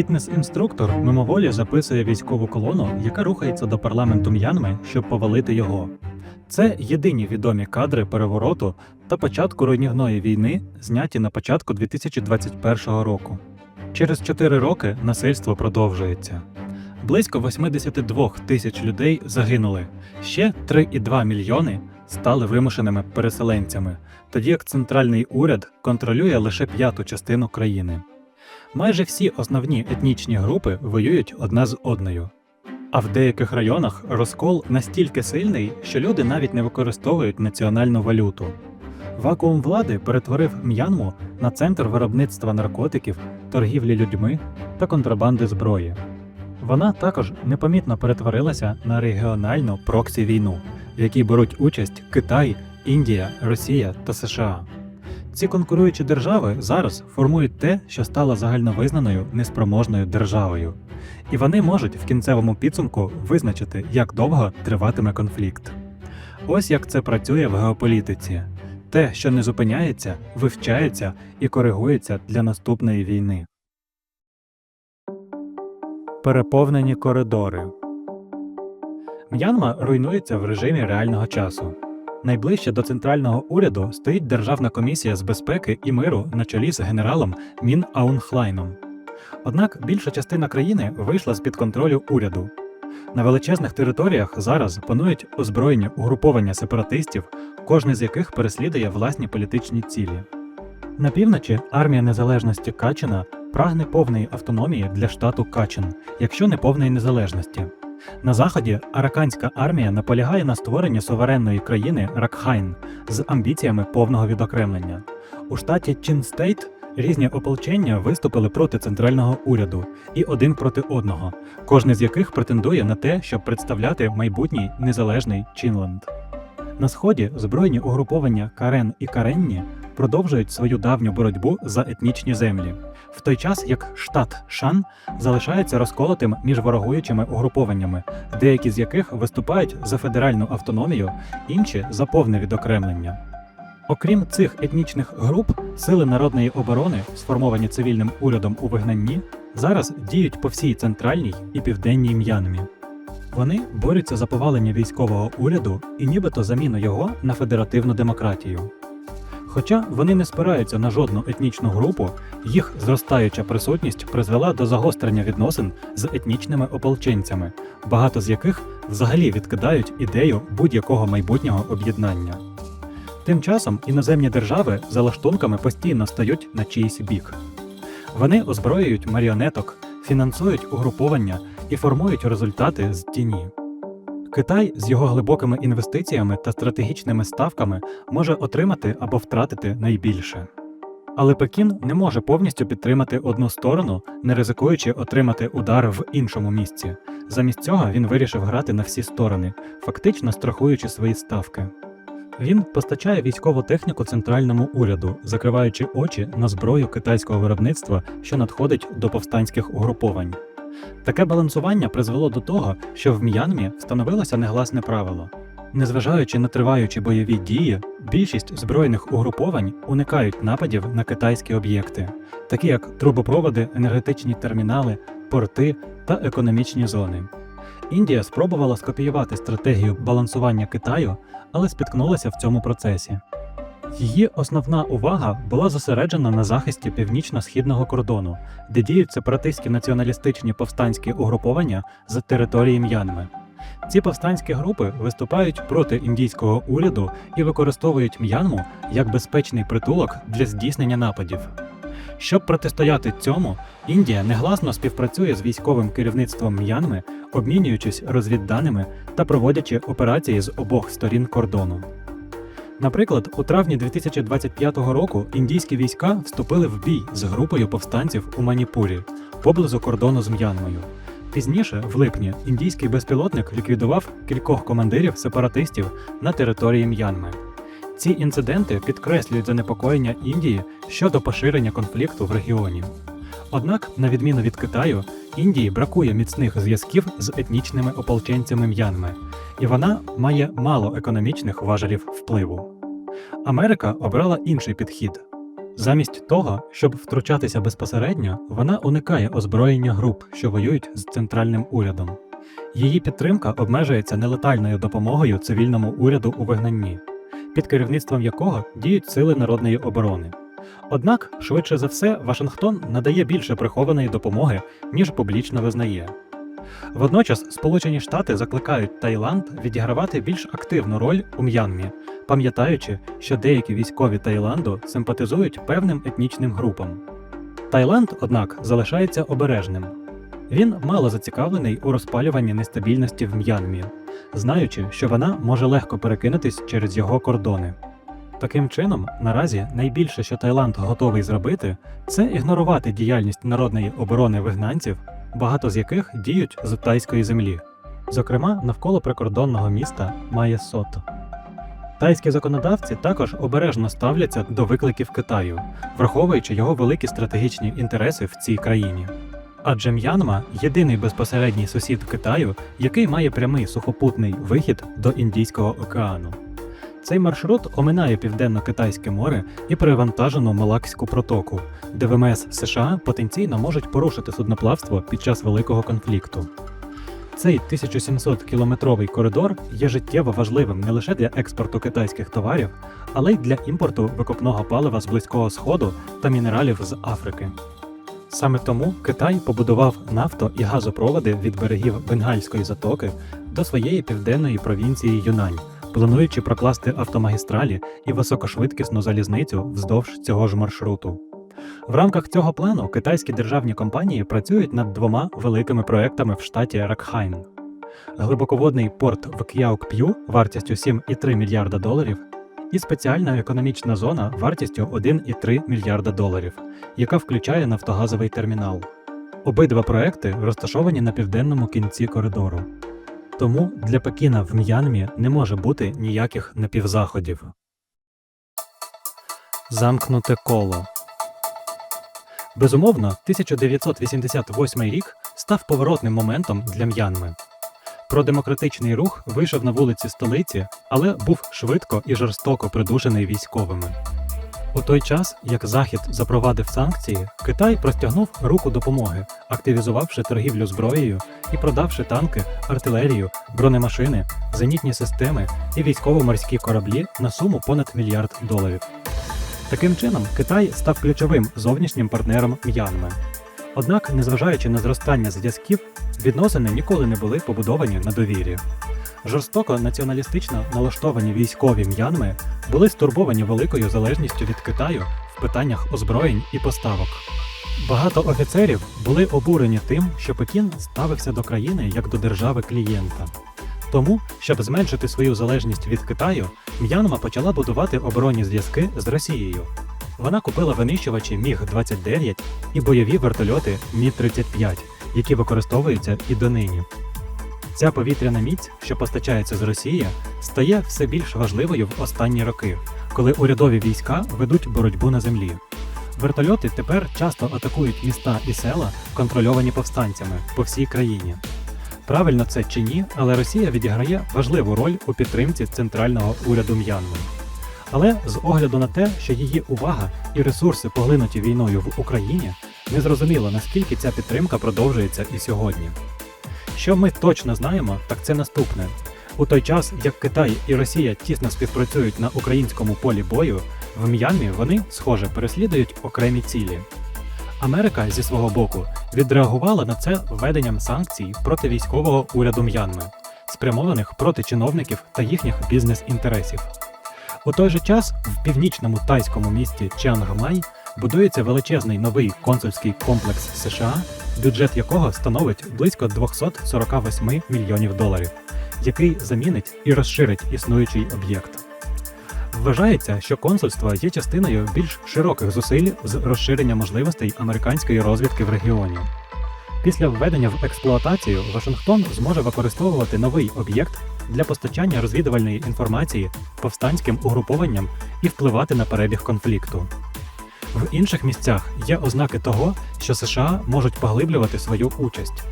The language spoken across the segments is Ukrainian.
Фітнес-інструктор мимоволі записує військову колону, яка рухається до парламенту М'янми, щоб повалити його. Це єдині відомі кадри перевороту та початку руйнівної війни, зняті на початку 2021 року. Через 4 роки насильство продовжується. Близько 82 тисяч людей загинули, ще 3,2 мільйони стали вимушеними переселенцями, тоді як центральний уряд контролює лише п'яту частину країни. Майже всі основні етнічні групи воюють одна з одною. А в деяких районах розкол настільки сильний, що люди навіть не використовують національну валюту. Вакуум влади перетворив М'янму на центр виробництва наркотиків, торгівлі людьми та контрабанди зброї. Вона також непомітно перетворилася на регіональну проксі війну, в якій беруть участь Китай, Індія, Росія та США. Ці конкуруючі держави зараз формують те, що стало загальновизнаною неспроможною державою, і вони можуть в кінцевому підсумку визначити, як довго триватиме конфлікт. Ось як це працює в геополітиці. Те, що не зупиняється, вивчається і коригується для наступної війни. Переповнені коридори. М'янма руйнується в режимі реального часу. Найближче до центрального уряду стоїть Державна комісія з безпеки і миру на чолі з генералом Мін Аунхлайном. Однак більша частина країни вийшла з під контролю уряду. На величезних територіях зараз панують озброєні угруповання сепаратистів, кожне з яких переслідує власні політичні цілі. На півночі армія незалежності Качина прагне повної автономії для штату Качин, якщо не повної незалежності. На заході араканська армія наполягає на створенні суверенної країни Ракхайн з амбіціями повного відокремлення. У штаті Чінстейт різні ополчення виступили проти центрального уряду і один проти одного, кожне з яких претендує на те, щоб представляти майбутній незалежний Чінленд. На сході збройні угруповання Карен і Каренні продовжують свою давню боротьбу за етнічні землі, в той час як штат Шан залишається розколотим між ворогуючими угрупованнями, деякі з яких виступають за федеральну автономію, інші за повне відокремлення. Окрім цих етнічних груп, сили народної оборони, сформовані цивільним урядом у вигнанні, зараз діють по всій центральній і південній М'янмі. Вони борються за повалення військового уряду і нібито заміну його на федеративну демократію. Хоча вони не спираються на жодну етнічну групу, їх зростаюча присутність призвела до загострення відносин з етнічними ополченцями, багато з яких взагалі відкидають ідею будь-якого майбутнього об'єднання. Тим часом іноземні держави за лаштунками постійно стають на чийсь бік. Вони озброюють маріонеток, фінансують угруповання і формують результати з тіні. Китай з його глибокими інвестиціями та стратегічними ставками може отримати або втратити найбільше. Але Пекін не може повністю підтримати одну сторону, не ризикуючи отримати удар в іншому місці. Замість цього він вирішив грати на всі сторони, фактично страхуючи свої ставки. Він постачає військову техніку центральному уряду, закриваючи очі на зброю китайського виробництва, що надходить до повстанських угруповань. Таке балансування призвело до того, що в М'янмі встановилося негласне правило. Незважаючи на триваючі бойові дії, більшість збройних угруповань уникають нападів на китайські об'єкти, такі як трубопроводи, енергетичні термінали, порти та економічні зони. Індія спробувала скопіювати стратегію балансування Китаю, але спіткнулася в цьому процесі. Її основна увага була зосереджена на захисті північно-східного кордону, де діють сепаратистські націоналістичні повстанські угруповання з території М'янми. Ці повстанські групи виступають проти індійського уряду і використовують М'янму як безпечний притулок для здійснення нападів. Щоб протистояти цьому, Індія негласно співпрацює з військовим керівництвом М'янми, обмінюючись розвідданими та проводячи операції з обох сторін кордону. Наприклад, у травні 2025 року індійські війська вступили в бій з групою повстанців у Маніпурі поблизу кордону з М'янмою. Пізніше, в липні, індійський безпілотник ліквідував кількох командирів сепаратистів на території М'янми. Ці інциденти підкреслюють занепокоєння Індії щодо поширення конфлікту в регіоні. Однак, на відміну від Китаю, Індії бракує міцних зв'язків з етнічними ополченцями М'янми, і вона має мало економічних важелів впливу. Америка обрала інший підхід Замість того, щоб втручатися безпосередньо, вона уникає озброєння груп, що воюють з центральним урядом. Її підтримка обмежується нелетальною допомогою цивільному уряду у вигнанні, під керівництвом якого діють сили народної оборони. Однак, швидше за все, Вашингтон надає більше прихованої допомоги, ніж публічно визнає. Водночас Сполучені Штати закликають Таїланд відігравати більш активну роль у М'янмі, пам'ятаючи, що деякі військові Таїланду симпатизують певним етнічним групам. Таїланд, однак, залишається обережним. Він мало зацікавлений у розпалюванні нестабільності в М'янмі, знаючи, що вона може легко перекинутись через його кордони. Таким чином, наразі найбільше, що Таїланд готовий зробити, це ігнорувати діяльність народної оборони вигнанців, багато з яких діють з тайської землі, зокрема навколо прикордонного міста Майє Сото. Тайські законодавці також обережно ставляться до викликів Китаю, враховуючи його великі стратегічні інтереси в цій країні. Адже М'янма єдиний безпосередній сусід Китаю, який має прямий сухопутний вихід до Індійського океану. Цей маршрут оминає південно-китайське море і перевантажену Малакську протоку, де ВМС США потенційно можуть порушити судноплавство під час великого конфлікту. Цей 1700-кілометровий коридор є життєво важливим не лише для експорту китайських товарів, але й для імпорту викопного палива з Близького Сходу та мінералів з Африки. Саме тому Китай побудував нафто і газопроводи від берегів Бенгальської затоки до своєї південної провінції Юнань, плануючи прокласти автомагістралі і високошвидкісну залізницю вздовж цього ж маршруту. В рамках цього плану китайські державні компанії працюють над двома великими проектами в штаті Ракхайн. Глибоководний порт в К'яокп'ю вартістю 7,3 мільярда доларів і спеціальна економічна зона вартістю 1,3 мільярда доларів, яка включає нафтогазовий термінал. Обидва проекти розташовані на південному кінці коридору. Тому для Пекіна в М'янмі не може бути ніяких напівзаходів. Замкнуте коло. Безумовно, 1988 рік став поворотним моментом для М'янми. Продемократичний рух вийшов на вулиці столиці, але був швидко і жорстоко придушений військовими. У той час, як Захід запровадив санкції, Китай простягнув руку допомоги, активізувавши торгівлю зброєю і продавши танки, артилерію, бронемашини, зенітні системи і військово-морські кораблі на суму понад мільярд доларів. Таким чином, Китай став ключовим зовнішнім партнером М'янми. Однак, незважаючи на зростання зв'язків, відносини ніколи не були побудовані на довірі. Жорстоко націоналістично налаштовані військові м'янми були стурбовані великою залежністю від Китаю в питаннях озброєнь і поставок. Багато офіцерів були обурені тим, що Пекін ставився до країни як до держави клієнта. Тому, щоб зменшити свою залежність від Китаю, М'янма почала будувати оборонні зв'язки з Росією. Вона купила винищувачі Міг-29 і бойові вертольоти Мі-35, які використовуються і донині. Ця повітряна міць, що постачається з Росії, стає все більш важливою в останні роки, коли урядові війська ведуть боротьбу на землі. Вертольоти тепер часто атакують міста і села, контрольовані повстанцями по всій країні. Правильно це чи ні, але Росія відіграє важливу роль у підтримці центрального уряду М'янми. Але з огляду на те, що її увага і ресурси поглинуті війною в Україні, незрозуміло наскільки ця підтримка продовжується і сьогодні. Що ми точно знаємо, так це наступне: у той час, як Китай і Росія тісно співпрацюють на українському полі бою, в М'янмі вони, схоже, переслідують окремі цілі. Америка зі свого боку відреагувала на це введенням санкцій проти військового уряду М'янми, спрямованих проти чиновників та їхніх бізнес-інтересів. У той же час в північному тайському місті Чангмай будується величезний новий консульський комплекс США, бюджет якого становить близько 248 мільйонів доларів, який замінить і розширить існуючий об'єкт. Вважається, що консульство є частиною більш широких зусиль з розширення можливостей американської розвідки в регіоні. Після введення в експлуатацію Вашингтон зможе використовувати новий об'єкт для постачання розвідувальної інформації повстанським угрупованням і впливати на перебіг конфлікту. В інших місцях є ознаки того, що США можуть поглиблювати свою участь.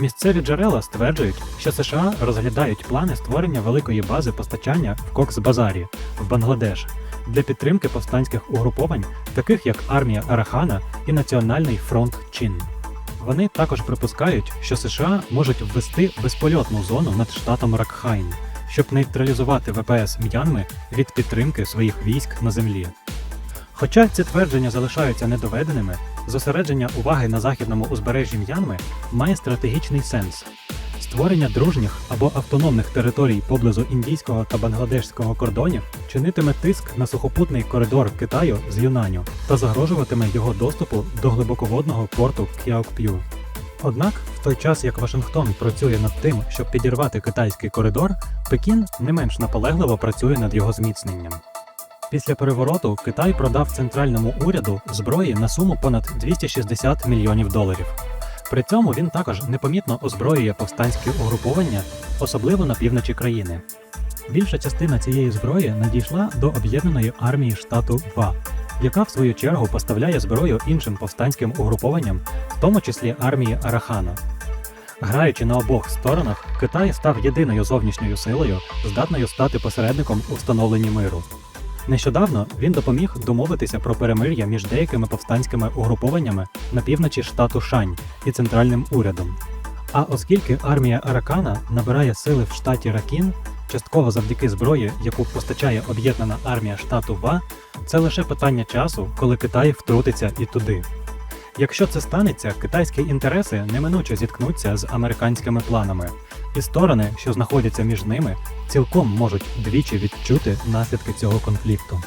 Місцеві джерела стверджують, що США розглядають плани створення великої бази постачання в Кокс-Базарі в Бангладеш, для підтримки повстанських угруповань, таких як армія Арахана і Національний фронт Чин. Вони також припускають, що США можуть ввести безпольотну зону над штатом Ракхайн, щоб нейтралізувати ВПС М'янми від підтримки своїх військ на землі. Хоча ці твердження залишаються недоведеними, зосередження уваги на західному узбережжі М'янми має стратегічний сенс. Створення дружніх або автономних територій поблизу індійського та бангладешського кордонів чинитиме тиск на сухопутний коридор Китаю з Юнаню та загрожуватиме його доступу до глибоководного порту Кяокп'ю. Однак, в той час як Вашингтон працює над тим, щоб підірвати китайський коридор, Пекін не менш наполегливо працює над його зміцненням. Після перевороту Китай продав центральному уряду зброї на суму понад 260 мільйонів доларів. При цьому він також непомітно озброює повстанські угруповання, особливо на півночі країни. Більша частина цієї зброї надійшла до об'єднаної армії штату ВА, яка в свою чергу поставляє зброю іншим повстанським угрупованням, в тому числі армії Арахана. Граючи на обох сторонах, Китай став єдиною зовнішньою силою, здатною стати посередником у встановленні миру. Нещодавно він допоміг домовитися про перемир'я між деякими повстанськими угрупованнями на півночі штату Шань і центральним урядом. А оскільки армія Аракана набирає сили в штаті Ракін, частково завдяки зброї, яку постачає об'єднана армія штату Ва, це лише питання часу, коли Китай втрутиться і туди. Якщо це станеться, китайські інтереси неминуче зіткнуться з американськими планами, і сторони, що знаходяться між ними, цілком можуть двічі відчути наслідки цього конфлікту.